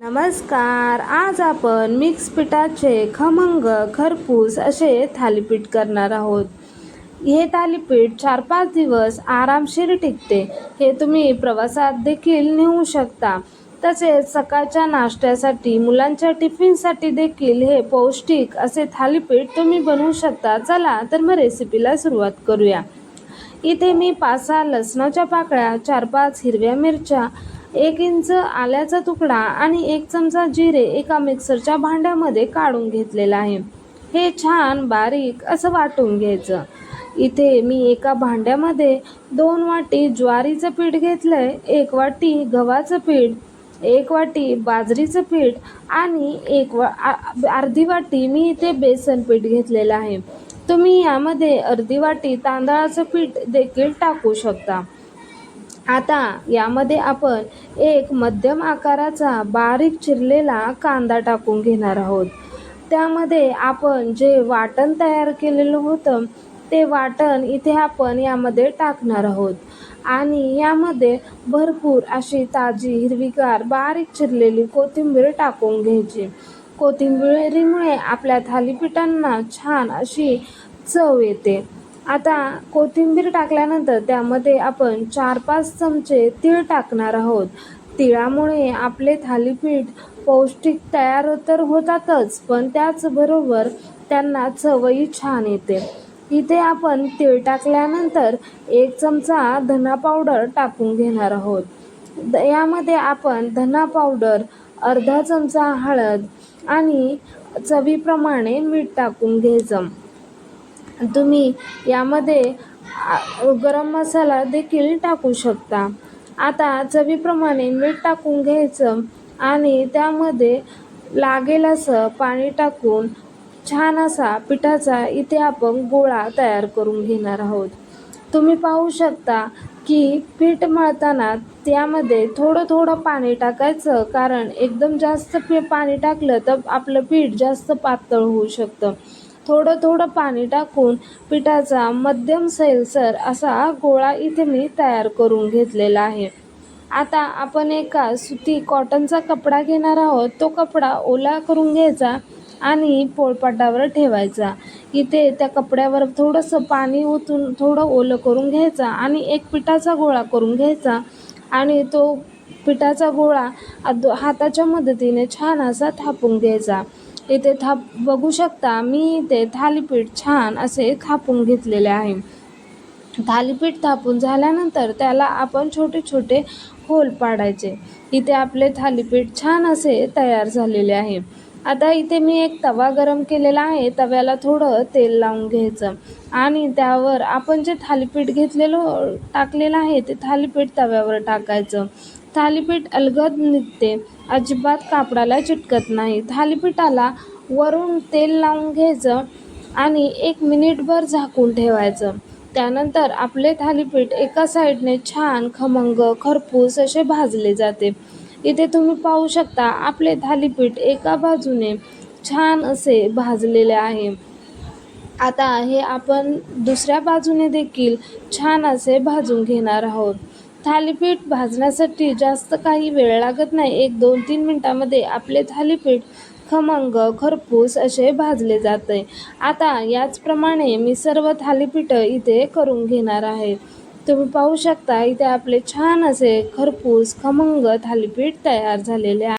नमस्कार. आज आपण मिक्स पिठाचे खमंग खरपूस असे थालीपीठ करणार आहोत. हे थालीपीठ चार पाच दिवस आरामशीर टिकते. हे तुम्ही प्रवासात देखील नेऊ शकता. तसेच सकाळच्या नाश्त्यासाठी मुलांच्या टिफिनसाठी देखील हे पौष्टिक असे थालीपीठ तुम्ही बनवू शकता. चला तर मग रेसिपीला सुरुवात करूया. इथे मी पाच सहा लसणाच्या पाकळ्या चार पाच हिरव्या मिरच्या एक इंच आल्याचा तुकडा आणि एक चमचा जिरे एका मिक्सरच्या भांड्यामध्ये काढून घेतलेलं आहे. हे छान बारीक असं वाटून घ्यायचं. इथे मी एका भांड्यामध्ये दोन वाटी ज्वारीचं पीठ घेतलं आहे एक वाटी गव्हाचं पीठ एक वाटी बाजरीचं पीठ आणि एक वा अर्धी वाटी मी इथे बेसन पीठ घेतलेलं आहे. तुम्ही यामध्ये अर्धी वाटी तांदळाचं पीठ देखील टाकू शकता. आता यामध्ये आपण एक मध्यम आकाराचा बारीक चिरलेला कांदा टाकून घेणार आहोत. त्यामध्ये आपण जे वाटण तयार केलेलं होतं ते वाटण इथे आपण यामध्ये टाकणार आहोत. आणि यामध्ये भरपूर अशी ताजी हिरवीगार बारीक चिरलेली कोथिंबीर टाकून घ्यायची. कोथिंबिरीमुळे आपल्या थालीपीठांना छान अशी चव येते. आता कोथिंबीर टाकल्यानंतर त्यामध्ये आपण चार पाच चमचे तीळ टाकणार आहोत. तिळामुळे आपले थालीपीठ पौष्टिक तयार तर होतातच पण त्याचबरोबर त्यांना चवही छान येते. इथे आपण तीळ टाकल्यानंतर एक चमचा धना पावडर टाकून घेणार आहोत. यामध्ये आपण धना पावडर अर्धा चमचा हळद आणि चवीप्रमाणे मीठ टाकून घ्यायचं तुम्ही यामध्ये गरम मसाला देखील टाकू शकता. आता चवीप्रमाणे मीठ टाकून घ्यायचं आणि त्यामध्ये लागेल असं पाणी टाकून छान असा पिठाचा इथे आपण गोळा तयार करून घेणार आहोत. तुम्ही पाहू शकता की पीठ मळताना त्यामध्ये थोडं थोडं पाणी टाकायचं कारण एकदम जास्त पी पाणी टाकलं तर आपलं पीठ जास्त पातळ होऊ शकतं. थोडं थोडं पाणी टाकून पिठाचा मध्यम सैलसर असा गोळा इथे मी तयार करून घेतलेला आहे. आता आपण एका सुती कॉटनचा कपडा घेणार आहोत. तो कपडा ओला करून घ्यायचा आणि पोळपाटावर ठेवायचा. इथे त्या कपड्यावर थोडंसं पाणी ओतून थोडं ओलं करून घ्यायचा आणि एक पिठाचा गोळा करून घ्यायचा आणि तो पिठाचा गोळा हाताच्या मदतीने छान असा थापून घ्यायचा. इथे थाप बघू शकता मी इथे थालीपीठ छान असे थापून घेतलेले आहे. थालीपीठ थापून झाल्यानंतर त्याला आपण छोटे छोटे होल पाडायचे. इथे आपले थालीपीठ छान असे तयार झालेले आहे. आता इथे मी एक तवा गरम केलेला आहे. तव्याला थोडं तेल लावून घ्यायचं. आणि त्यावर आपण जे थालीपीठ घेतलेलं टाकलेलं आहे ते थालीपीठ तव्यावर टाकायचं. थालीपीठ अलगद निघते. अजिबात कापडाला चिटकत नाही. थालीपीठाला वरून तेल लावून घ्यायचं आणि एक मिनिटभर झाकून ठेवायचं. त्यानंतर आपले थालीपीठ एका साईडने छान खमंग खरपूस असे भाजले जाते. इथे तुम्ही पाहू शकता आपले थालीपीठ एका बाजूने छान असे भाजलेले आहे. आता हे आपण दुसऱ्या बाजूने देखील छान असे भाजून घेणार आहोत. थालीपीठ भाजण्यासाठी जास्त काही वेळ लागत नाही. एक दोन तीन मिनटामध्ये आपले थालीपीठ खमंग खरपूस असे भाजले जाते. आता याचप्रमाणे मी सर्व थालीपीठं इथे करून घेणार आहे. तुम्ही पाहू शकता इथे आपले छान असे खरपूस खमंग थालीपीठ तयार झालेले आहे.